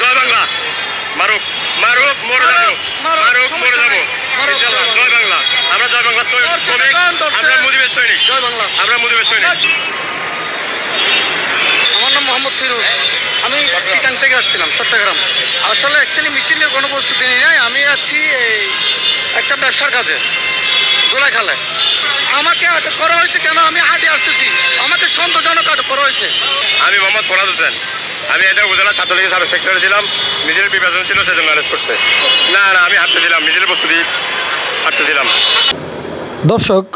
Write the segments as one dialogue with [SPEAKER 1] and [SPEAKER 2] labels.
[SPEAKER 1] জয় বাংলা। মারুক মারুক মরে যাব।
[SPEAKER 2] মারুক,
[SPEAKER 1] মরে যাব।
[SPEAKER 2] জয়
[SPEAKER 1] বাংলা। আমরা জয় বাংলা শ্রমিক। আমরা মুদিবের সৈনিক।
[SPEAKER 2] জয় বাংলা।
[SPEAKER 1] আমরা মুদিবের সৈনিক।
[SPEAKER 2] আমার নাম মোহাম্মদ ফিরোজ। আমি চিটাং থেকে আসছিলাম চট্টগ্রাম। আসলে অ্যাকচুয়ালি মিছিলের কোনো প্রস্তুতি নেই। নাই আমি আছি এই একটা ব্যবসার কাজে গোলা খালে। আমাকে আটক করা হয়েছে কেন? আমি হাতে আসতেছি। আমাকে সন্তোষজনক আটক করা হয়েছে।
[SPEAKER 1] আমি মোহাম্মদ ফরাদ হোসেন। আমি এটা উপজেলা ছাত্রলীগের সাবেক সেক্রেটারি ছিলাম, মিছিলের বিভাজন ছিল, সেজন্য অ্যারেস্ট করছে। না না, আমি হাঁটতেছিলাম মিছিলের প্রস্তুতি হাঁটতেছিলাম
[SPEAKER 3] দর্শক,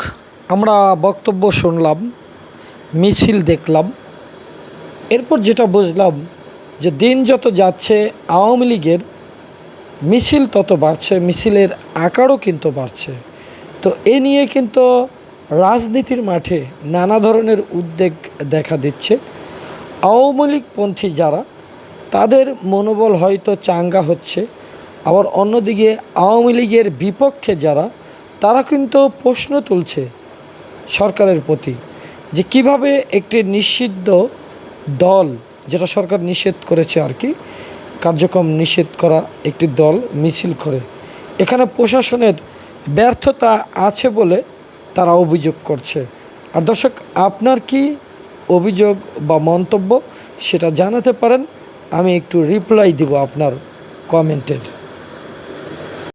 [SPEAKER 3] আমরা বক্তব্য শুনলাম, মিছিল দেখলাম, এরপর যেটা বুঝলাম যে দিন যত যাচ্ছে, আওয়ামী লীগের মিছিল তত বাড়ছে, মিছিলের আকারও কিন্তু বাড়ছে। তো এ নিয়ে কিন্তু রাজনীতির মাঠে নানা ধরনের উদ্বেগ দেখা দিচ্ছে। আওয়ামী লীগপন্থী যারা, তাদের মনোবল হয়তো চাঙ্গা হচ্ছে। আবার অন্যদিকে আওয়ামী লীগের বিপক্ষে যারা, তারা কিন্তু প্রশ্ন তুলছে সরকারের প্রতি যে কীভাবে একটি নিষিদ্ধ দল, যেটা সরকার নিষেধ করেছে আর কি, কার্যক্রম নিষেধ করা একটি দল মিছিল করে। এখানে প্রশাসনের ব্যর্থতা আছে বলে তারা অভিযোগ করছে। আর দর্শক, আপনার কি অভিযোগ বা মন্তব্য সেটা জানাতে পারেন। আমি একটু রিপ্লাই দিব আপনার কমেন্টের